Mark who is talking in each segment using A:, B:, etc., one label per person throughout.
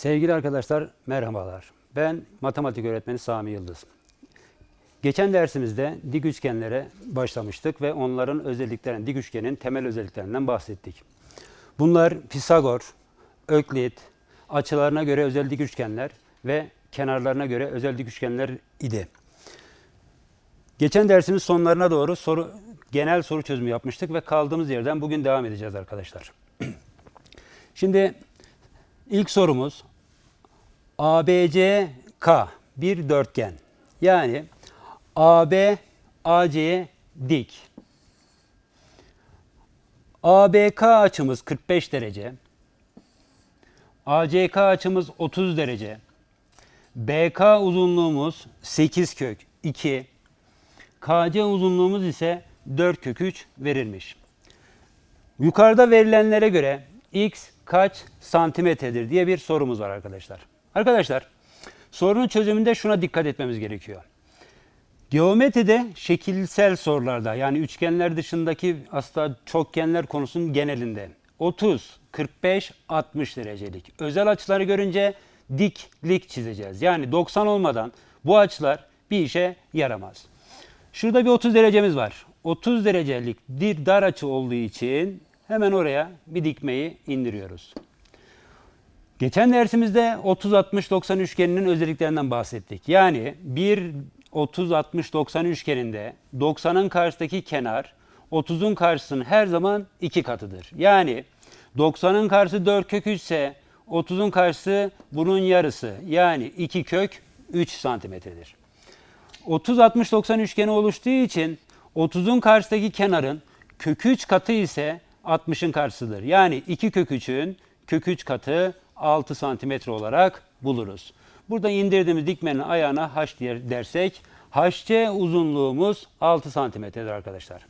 A: Sevgili arkadaşlar merhabalar. Ben matematik öğretmeni Sami Yıldız. Geçen dersimizde dik üçgenlere başlamıştık ve onların özelliklerinden, dik üçgenin temel özelliklerinden bahsettik. Bunlar Pisagor, Öklit, açılarına göre özel dik üçgenler ve kenarlarına göre özel dik üçgenler idi. Geçen dersimiz sonlarına doğru soru genel soru çözümü yapmıştık ve kaldığımız yerden bugün devam edeceğiz arkadaşlar. Şimdi ilk sorumuz ABCK bir dörtgen. Yani AB AC'ye dik. ABK açımız 45 derece. ACK açımız 30 derece. BK uzunluğumuz 8 kök 2. KC uzunluğumuz ise 4 kök 3 verilmiş. Yukarıda verilenlere göre x kaç santimetredir diye bir sorumuz var arkadaşlar. Arkadaşlar sorunun çözümünde şuna dikkat etmemiz gerekiyor. Geometride şekilsel sorularda yani üçgenler dışındaki aslında çokgenler konusunun genelinde 30, 45, 60 derecelik özel açıları görünce diklik çizeceğiz. Yani 90 olmadan bu açılar bir işe yaramaz. Şurada bir 30 derecemiz var. 30 derecelik bir dar açı olduğu için hemen oraya bir dikmeyi indiriyoruz. Geçen dersimizde 30-60-90 üçgeninin özelliklerinden bahsettik. Yani bir 30-60-90 üçgeninde 90'ın karşısındaki kenar 30'un karşısının her zaman iki katıdır. Yani 90'ın karşısı 4 kök 3 ise 30'un karşısı bunun yarısı. Yani 2 kök 3 santimetredir. 30-60-90 üçgeni oluştuğu için 30'un karşısındaki kenarın kök 3 katı ise 60'ın karşısıdır. Yani 2 kök 3'ün kök 3 katı 6 santimetre olarak buluruz. Burada indirdiğimiz dikmenin ayağına h dersek hc uzunluğumuz 6 santimetredir arkadaşlar.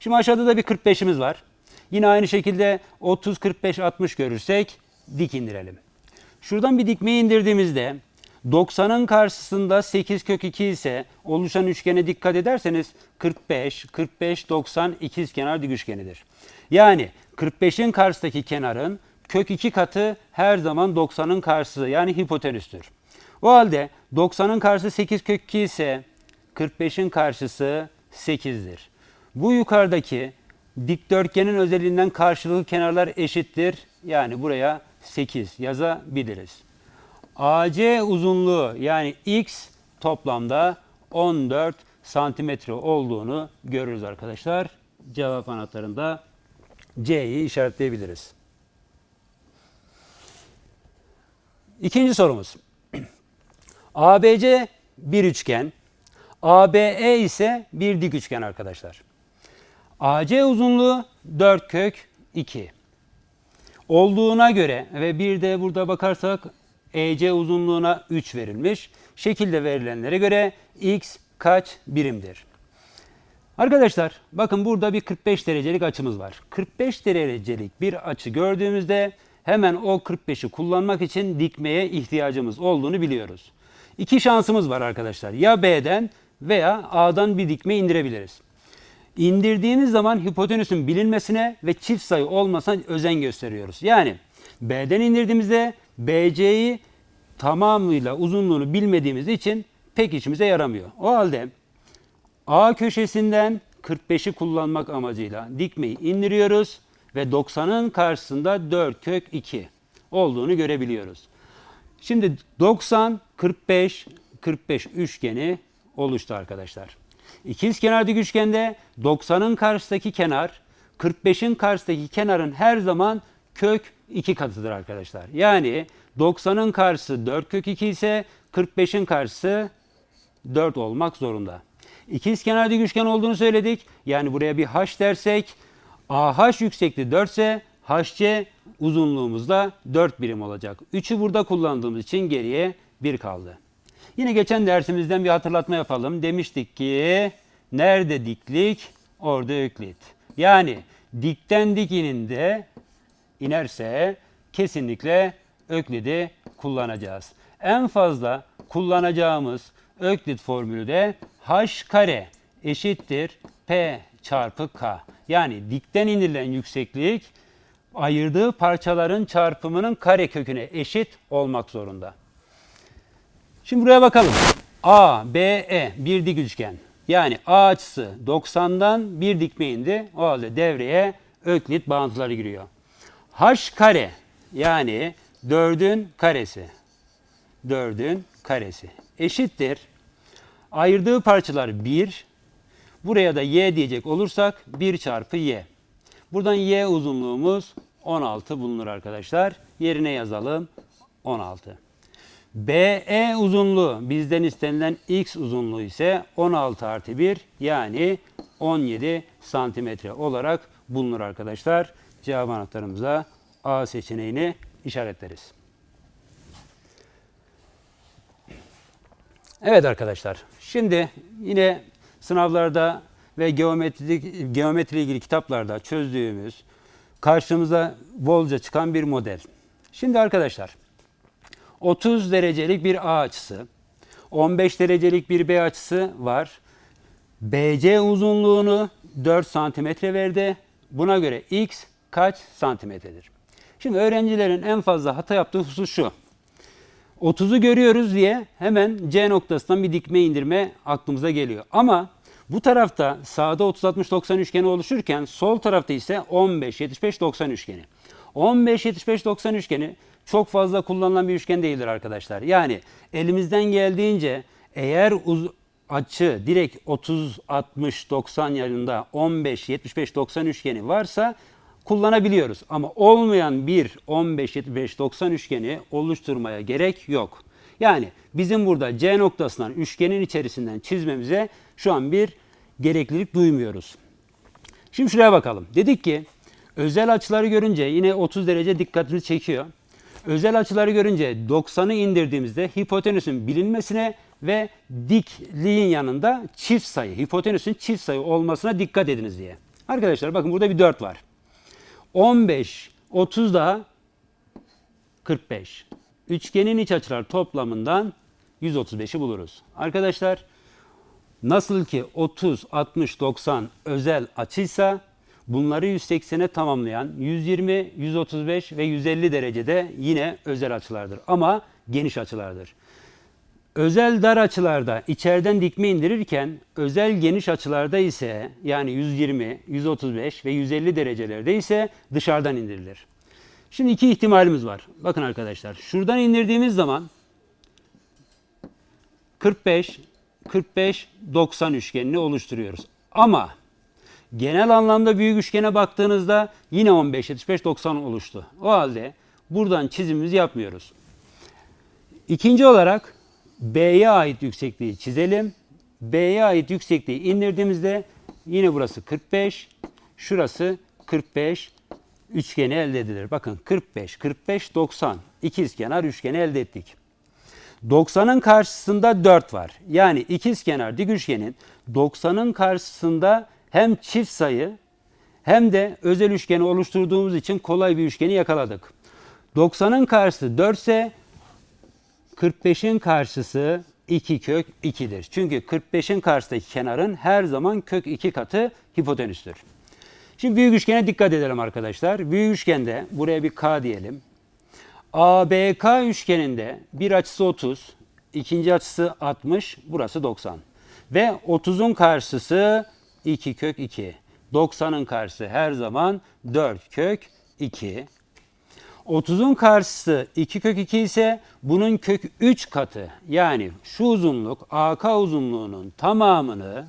A: Şimdi aşağıda da bir 45'imiz var. Yine aynı şekilde 30, 45, 60 görürsek dik indirelim. Şuradan bir dikmeyi indirdiğimizde 90'ın karşısında 8 kök 2 ise oluşan üçgene dikkat ederseniz 45, 45, 90 ikizkenar dik üçgenidir. Yani 45'in karşısındaki kenarın kök 2 katı her zaman 90'ın karşısı yani hipotenüstür. O halde 90'ın karşısı 8 kök 2 ise 45'in karşısı 8'dir. Bu yukarıdaki dikdörtgenin özelliğinden karşılıklı kenarlar eşittir. Yani buraya 8 yazabiliriz. AC uzunluğu yani x toplamda 14 santimetre olduğunu görürüz arkadaşlar. Cevap anahtarında C'yi işaretleyebiliriz. İkinci sorumuz. ABC bir üçgen, ABE ise bir dik üçgen arkadaşlar. AC uzunluğu 4 kök 2. Olduğuna göre ve bir de burada bakarsak EC uzunluğuna 3 verilmiş. Şekilde verilenlere göre x kaç birimdir? Arkadaşlar bakın burada bir 45 derecelik açımız var. 45 derecelik bir açı gördüğümüzde hemen o 45'i kullanmak için dikmeye ihtiyacımız olduğunu biliyoruz. İki şansımız var arkadaşlar. Ya B'den veya A'dan bir dikme indirebiliriz. İndirdiğimiz zaman hipotenüsün bilinmesine ve çift sayı olmasına özen gösteriyoruz. Yani B'den indirdiğimizde BC'yi tamamıyla uzunluğunu bilmediğimiz için pek işimize yaramıyor. O halde A köşesinden 45'i kullanmak amacıyla dikmeyi indiriyoruz ve 90'ın karşısında 4 kök 2 olduğunu görebiliyoruz. Şimdi 90, 45, 45 üçgeni oluştu arkadaşlar. İkiz kenar dik üçgende 90'ın karşısındaki kenar 45'in karşısındaki kenarın her zaman kök 2 katıdır arkadaşlar. Yani 90'ın karşısı 4 kök 2 ise 45'in karşısı 4 olmak zorunda. İkiz kenar dik üçgen olduğunu söyledik. Yani buraya bir h dersek AH yüksekliği 4 ise HC uzunluğumuz da 4 birim olacak. 3'ü burada kullandığımız için geriye 1 kaldı. Yine geçen dersimizden bir hatırlatma yapalım. Demiştik ki nerede diklik orada öklit. Yani dikten dik ininde inerse kesinlikle öklidi kullanacağız. En fazla kullanacağımız öklit formülü de h kare eşittir p çarpı k. Yani dikten indirilen yükseklik ayırdığı parçaların çarpımının kare köküne eşit olmak zorunda. Şimdi buraya bakalım. A, B, E bir dik üçgen. Yani A açısı 90'dan bir dikme indi. O halde devreye öklit bağıntıları giriyor. H kare yani 4'ün karesi. 4'ün karesi eşittir. Ayırdığı parçalar 1. Buraya da y diyecek olursak 1 çarpı y. Buradan y uzunluğumuz 16 bulunur arkadaşlar. Yerine yazalım 16. BE uzunluğu bizden istenilen x uzunluğu ise 16 artı 1 yani 17 santimetre olarak bulunur arkadaşlar. Cevap anahtarımıza A seçeneğini işaretleriz. Evet arkadaşlar. Şimdi yine sınavlarda ve geometri geometri ilgili kitaplarda çözdüğümüz karşımıza bolca çıkan bir model. Şimdi arkadaşlar 30 derecelik bir A açısı, 15 derecelik bir B açısı var. BC uzunluğunu 4 santimetre verdi. Buna göre X kaç santimetredir? Şimdi öğrencilerin en fazla hata yaptığı husus şu. 30'u görüyoruz diye hemen C noktasından bir dikme indirme aklımıza geliyor. Ama bu tarafta sağda 30 60 90 üçgeni oluşurken sol tarafta ise 15 75 90 üçgeni. 15 75 90 üçgeni çok fazla kullanılan bir üçgen değildir arkadaşlar. Yani elimizden geldiğince eğer uz- açı direkt 30 60 90 yanında 15 75 90 üçgeni varsa kullanabiliyoruz. Ama olmayan bir 15 75 90 üçgeni oluşturmaya gerek yok. Yani bizim burada C noktasından üçgenin içerisinden çizmemize şu an bir gereklilik duymuyoruz. Şimdi şuraya bakalım. Dedik ki özel açıları görünce yine 30 derece dikkatimizi çekiyor. Özel açıları görünce 90'ı indirdiğimizde hipotenüsün bilinmesine ve dikliğin yanında çift sayı, hipotenüsün çift sayı olmasına dikkat ediniz diye. Arkadaşlar bakın burada bir 4 var. 15, 30 daha 45. Üçgenin iç açılar toplamından 135'i buluruz. Arkadaşlar nasıl ki 30, 60, 90 özel açıysa bunları 180'e tamamlayan 120, 135 ve 150 derecede yine özel açılardır. Ama geniş açılardır. Özel dar açılarda içeriden dikme indirirken özel geniş açılarda ise yani 120, 135 ve 150 derecelerde ise dışarıdan indirilir. Şimdi iki ihtimalimiz var. Bakın arkadaşlar şuradan indirdiğimiz zaman 45, 45, 90 üçgenini oluşturuyoruz. Ama genel anlamda büyük üçgene baktığınızda yine 15, 75, 90 oluştu. O halde buradan çizimimizi yapmıyoruz. İkinci olarak B'ye ait yüksekliği çizelim. B'ye ait yüksekliği indirdiğimizde yine burası 45, şurası 45 üçgeni elde edilir. Bakın 45, 45, 90 ikizkenar üçgeni elde ettik. 90'ın karşısında 4 var. Yani ikizkenar dik üçgenin 90'ın karşısında hem çift sayı hem de özel üçgeni oluşturduğumuz için kolay bir üçgeni yakaladık. 90'ın karşısı 4 ise 45'in karşısı 2 kök 2'dir. Çünkü 45'in karşısındaki kenarın her zaman kök 2 katı hipotenüstür. Şimdi büyük üçgene dikkat edelim arkadaşlar. Büyük üçgende buraya bir K diyelim. ABK üçgeninde bir açısı 30, ikinci açısı 60, burası 90. Ve 30'un karşısı 2 kök 2. 90'ın karşısı her zaman 4 kök 2. 30'un karşısı 2 kök 2 ise bunun kök 3 katı yani şu uzunluk AK uzunluğunun tamamını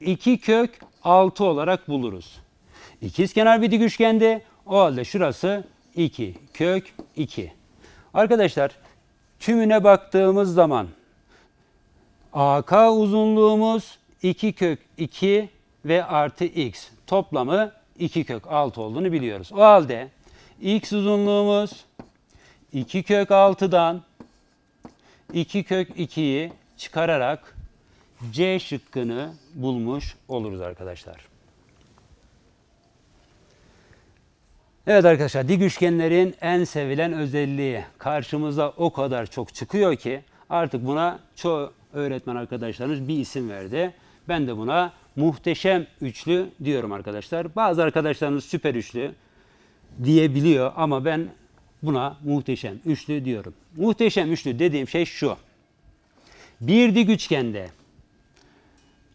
A: 2 kök 6 olarak buluruz. İkizkenar bir dik üçgende o halde şurası 2 kök 2. Arkadaşlar tümüne baktığımız zaman AK uzunluğumuz 2 kök 2 ve artı x toplamı 2 kök 6 olduğunu biliyoruz. O halde x uzunluğumuz 2 kök 6'dan 2 kök 2'yi çıkararak C şıkkını bulmuş oluruz arkadaşlar. Evet arkadaşlar dik üçgenlerin en sevilen özelliği karşımıza o kadar çok çıkıyor ki artık buna çoğu öğretmen arkadaşlarımız bir isim verdi. Ben de buna muhteşem üçlü diyorum arkadaşlar. Bazı arkadaşlarımız süper üçlü, diyebiliyor ama ben buna muhteşem üçlü diyorum. Muhteşem üçlü dediğim şey şu. Bir dik üçgende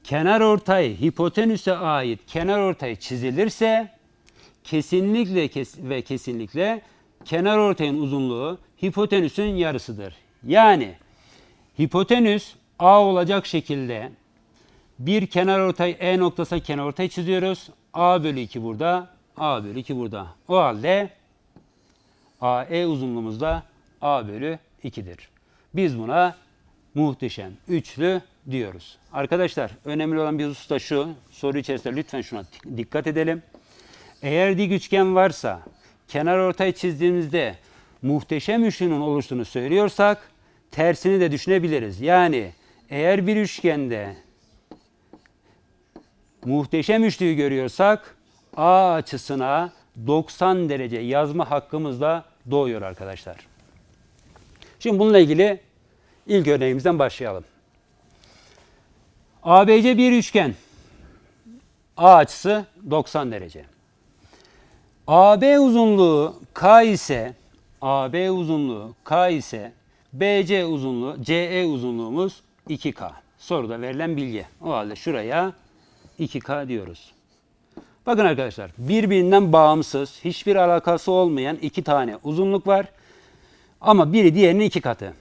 A: kenar ortay hipotenüse ait kenar ortay çizilirse kesinlikle kes ve kesinlikle kenar ortayın uzunluğu hipotenüsün yarısıdır. Yani hipotenüs A olacak şekilde bir kenar ortay E noktasına kenar ortay çiziyoruz. A bölü 2 burada, A bölü 2 burada. O halde AE uzunluğumuz da A bölü 2'dir. Biz buna muhteşem üçlü diyoruz. Arkadaşlar önemli olan bir husus da şu. Soru içerisinde lütfen şuna dikkat edelim. Eğer dik üçgen varsa kenar ortay çizdiğimizde muhteşem üçlünün oluştuğunu söylüyorsak tersini de düşünebiliriz. Yani eğer bir üçgende muhteşem üçlüyü görüyorsak A açısına 90 derece yazma hakkımız da doğuyor arkadaşlar. Şimdi bununla ilgili ilk örneğimizden başlayalım. ABC bir üçgen. A açısı 90 derece. AB uzunluğu K ise AB uzunluğu K ise BC uzunluğu CE uzunluğumuz 2K. Soruda verilen bilgi. O halde şuraya 2K diyoruz. Bakın arkadaşlar birbirinden bağımsız, hiçbir alakası olmayan iki tane uzunluk var. Ama biri diğerinin iki katı.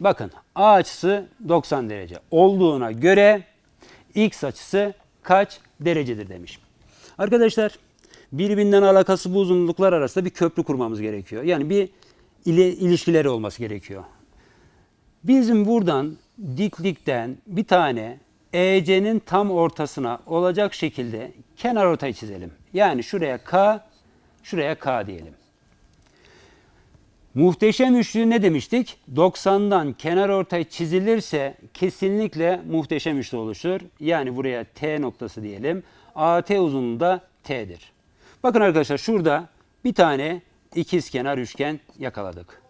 A: Bakın A açısı 90 derece olduğuna göre X açısı kaç derecedir demiş. Arkadaşlar birbirinden alakası bu uzunluklar arasında bir köprü kurmamız gerekiyor. Yani bir ile, ilişkileri olması gerekiyor. Bizim buradan diklikten bir tane EC'nin tam ortasına olacak şekilde kenar ortayı çizelim. Yani şuraya K, şuraya K diyelim. Muhteşem üçlü ne demiştik? 90'dan kenar ortay çizilirse kesinlikle muhteşem üçlü oluşur. Yani buraya T noktası diyelim. AT uzunluğu da T'dir. Bakın arkadaşlar şurada bir tane ikizkenar üçgen yakaladık.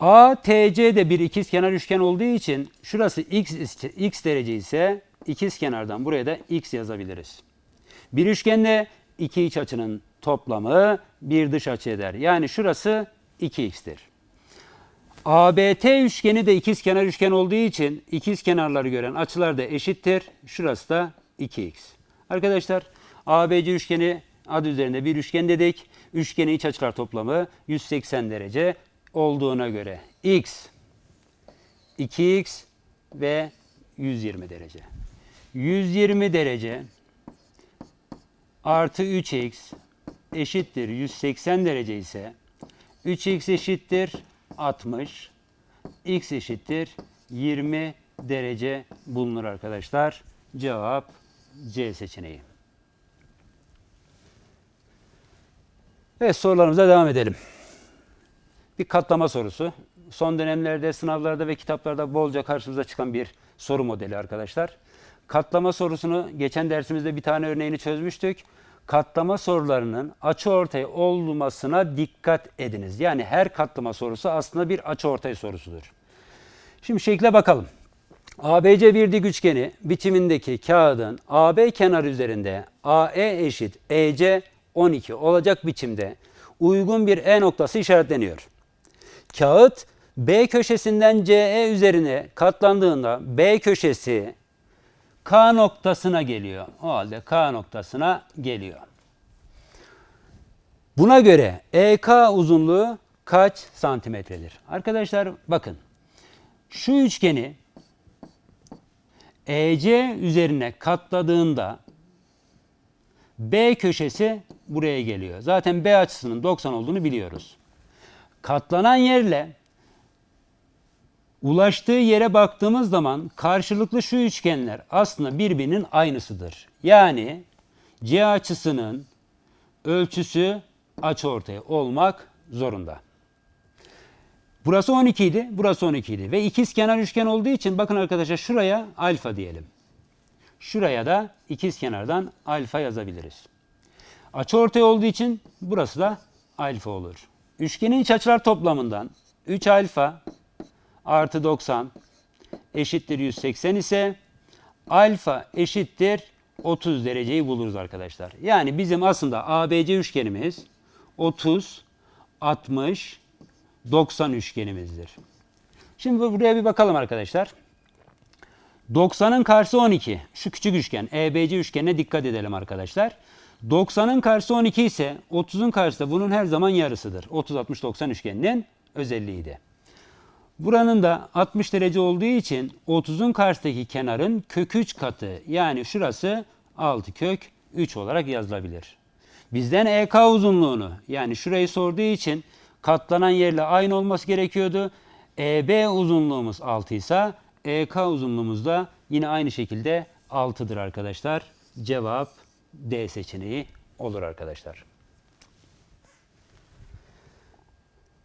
A: ATC de bir ikizkenar üçgen olduğu için şurası x, x derece ise ikizkenardan buraya da x yazabiliriz. Bir üçgende iki iç açının toplamı bir dış açı eder. Yani şurası 2x'tir. ABT üçgeni de ikizkenar üçgen olduğu için ikizkenarları gören açılar da eşittir. Şurası da 2x. Arkadaşlar ABC üçgeni adı üzerinde bir üçgen dedik. Üçgenin iç açılar toplamı 180 derece olduğuna göre x 2x ve 120 derece. 120 derece artı 3x eşittir 180 derece ise 3x eşittir 60 x eşittir 20 derece bulunur arkadaşlar. Cevap C seçeneği. Evet sorularımıza devam edelim. Bir katlama sorusu. Son dönemlerde sınavlarda ve kitaplarda bolca karşımıza çıkan bir soru modeli arkadaşlar. Katlama sorusunu geçen dersimizde bir tane örneğini çözmüştük. Katlama sorularının açıortay olmasına dikkat ediniz. Yani her katlama sorusu aslında bir açıortay sorusudur. Şimdi şekle bakalım. ABC bir dik üçgeni bitimindeki kağıdın AB kenar üzerinde AE eşit EC 12 olacak biçimde uygun bir E noktası işaretleniyor. Kağıt B köşesinden CE üzerine katlandığında B köşesi K noktasına geliyor. O halde K noktasına geliyor. Buna göre EK uzunluğu kaç santimetredir? Arkadaşlar bakın. Şu üçgeni EC üzerine katladığında B köşesi buraya geliyor. Zaten B açısının 90 olduğunu biliyoruz. Katlanan yerle ulaştığı yere baktığımız zaman karşılıklı şu üçgenler aslında birbirinin aynısıdır. Yani C açısının ölçüsü açıortay olmak zorunda. Burası 12 idi, burası 12 idi ve ikiz kenar üçgen olduğu için bakın arkadaşlar şuraya alfa diyelim. Şuraya da ikiz kenardan alfa yazabiliriz. Açıortay olduğu için burası da alfa olur. Üçgenin iç açılar toplamından 3 alfa artı 90 eşittir 180 ise alfa eşittir 30 dereceyi buluruz arkadaşlar. Yani bizim aslında ABC üçgenimiz 30, 60, 90 üçgenimizdir. Şimdi buraya bir bakalım arkadaşlar. 90'ın karşısı 12. Şu küçük üçgen EBC üçgenine dikkat edelim arkadaşlar. 90'ın karşısı 12 ise 30'un karşısı bunun her zaman yarısıdır. 30 60 90 üçgeninin özelliğiydi. Buranın da 60 derece olduğu için 30'un karşısındaki kenarın kök 3 katı yani şurası 6 kök 3 olarak yazılabilir. Bizden EK uzunluğunu yani şurayı sorduğu için katlanan yerle aynı olması gerekiyordu. EB uzunluğumuz 6 ise EK uzunluğumuz da yine aynı şekilde 6'dır arkadaşlar. Cevap D seçeneği olur arkadaşlar.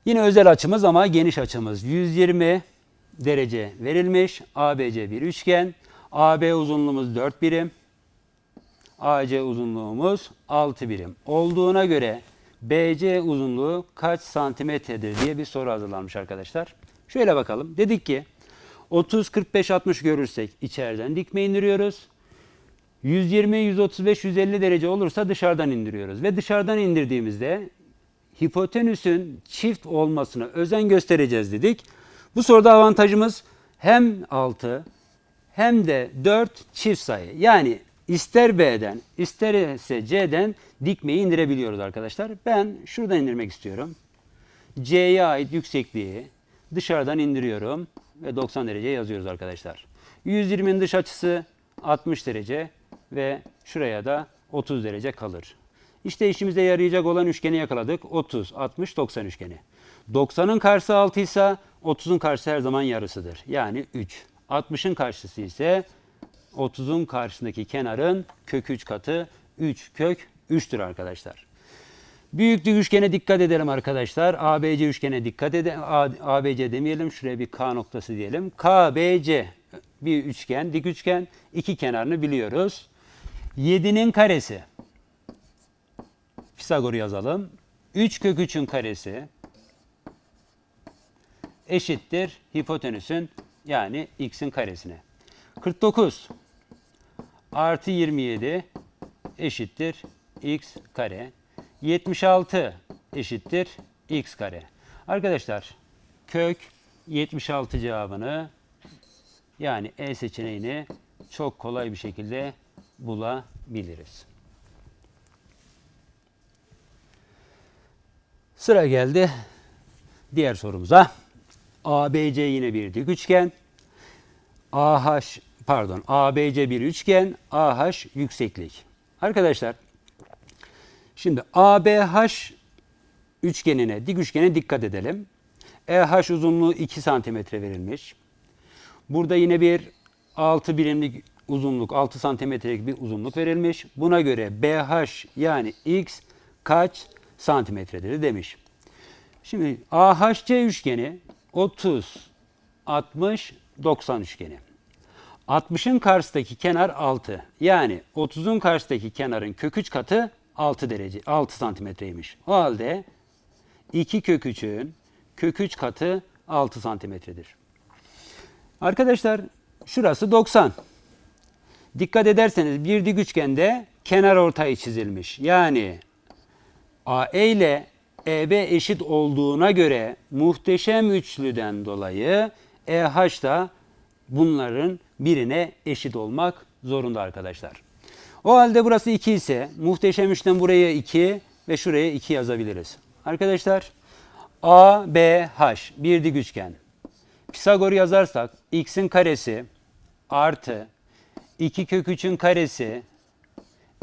A: Yine özel açımız ama geniş açımız 120 derece verilmiş. ABC bir üçgen. AB uzunluğumuz 4 birim. AC uzunluğumuz 6 birim olduğuna göre BC uzunluğu kaç santimetredir diye bir soru hazırlanmış arkadaşlar. Şöyle bakalım. Dedik ki 30, 45, 60 görürsek içeriden dikme indiriyoruz. 120, 135, 150 derece olursa dışarıdan indiriyoruz. Ve dışarıdan indirdiğimizde hipotenüsün çift olmasına özen göstereceğiz dedik. Bu soruda avantajımız hem 6 hem de 4 çift sayı. Yani ister B'den isterse C'den dikmeyi indirebiliyoruz arkadaşlar. Ben şuradan indirmek istiyorum. C'ye ait yüksekliği dışarıdan indiriyorum ve 90 derece yazıyoruz arkadaşlar. 120'nin dış açısı 60 derece ve şuraya da 30 derece kalır. İşte işimize yarayacak olan üçgeni yakaladık. 30, 60, 90 üçgeni. 90'ın karşısı 6 ise 30'un karşısı her zaman yarısıdır. Yani 3. 60'ın karşısı ise 30'un karşısındaki kenarın kök 3 katı 3 kök 3'tür arkadaşlar. Büyüklük üçgene dikkat edelim arkadaşlar. ABC üçgene dikkat edelim. ABC demeyelim. Şuraya bir K noktası diyelim. KBC bir üçgen, dik üçgen. iki kenarını biliyoruz. 7'nin karesi. Pisagor'u yazalım. 3 kök 3'ün karesi eşittir hipotenüsün yani x'in karesine. 49 artı 27 eşittir x kare. 76 eşittir x kare. Arkadaşlar kök 76 cevabını yani E seçeneğini çok kolay bir şekilde bulabiliriz. Sıra geldi diğer sorumuza. ABC yine bir dik üçgen. AH pardon ABC bir üçgen. AH yükseklik. Arkadaşlar şimdi ABH üçgenine, dik üçgene dikkat edelim. EH uzunluğu 2 santimetre verilmiş. Burada yine bir 6 birimlik uzunluk, 6 santimetrelik bir uzunluk verilmiş. Buna göre BH yani X kaç santimetredir demiş. Şimdi AHC üçgeni 30, 60, 90 üçgeni. 60'ın karşısındaki kenar 6. Yani 30'un karşısındaki kenarın kök 3 katı 6 derece 6 santimetreymiş. O halde 2 kök 3'ün kök 3 katı 6 santimetredir. Arkadaşlar şurası 90. Dikkat ederseniz bir dik üçgende kenar ortayı çizilmiş. Yani AE ile EB eşit olduğuna göre muhteşem üçlüden dolayı EH da bunların birine eşit olmak zorunda arkadaşlar. O halde burası 2 ise muhteşem üçten buraya 2 ve şuraya 2 yazabiliriz. Arkadaşlar ABH bir dik üçgen. Pisagor yazarsak x'in karesi artı 2 kök 3'ün karesi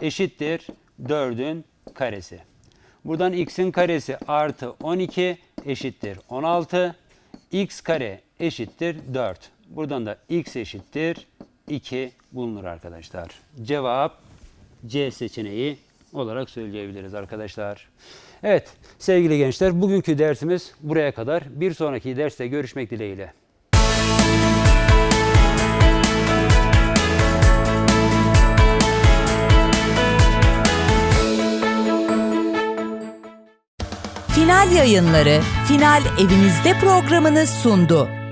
A: eşittir 4'ün karesi. Buradan x'in karesi artı 12 eşittir 16. x kare eşittir 4. Buradan da x eşittir 2 bulunur arkadaşlar. Cevap C seçeneği olarak söyleyebiliriz arkadaşlar. Evet sevgili gençler bugünkü dersimiz buraya kadar. Bir sonraki derste görüşmek dileğiyle.
B: Final yayınları Final Evinizde programını sundu.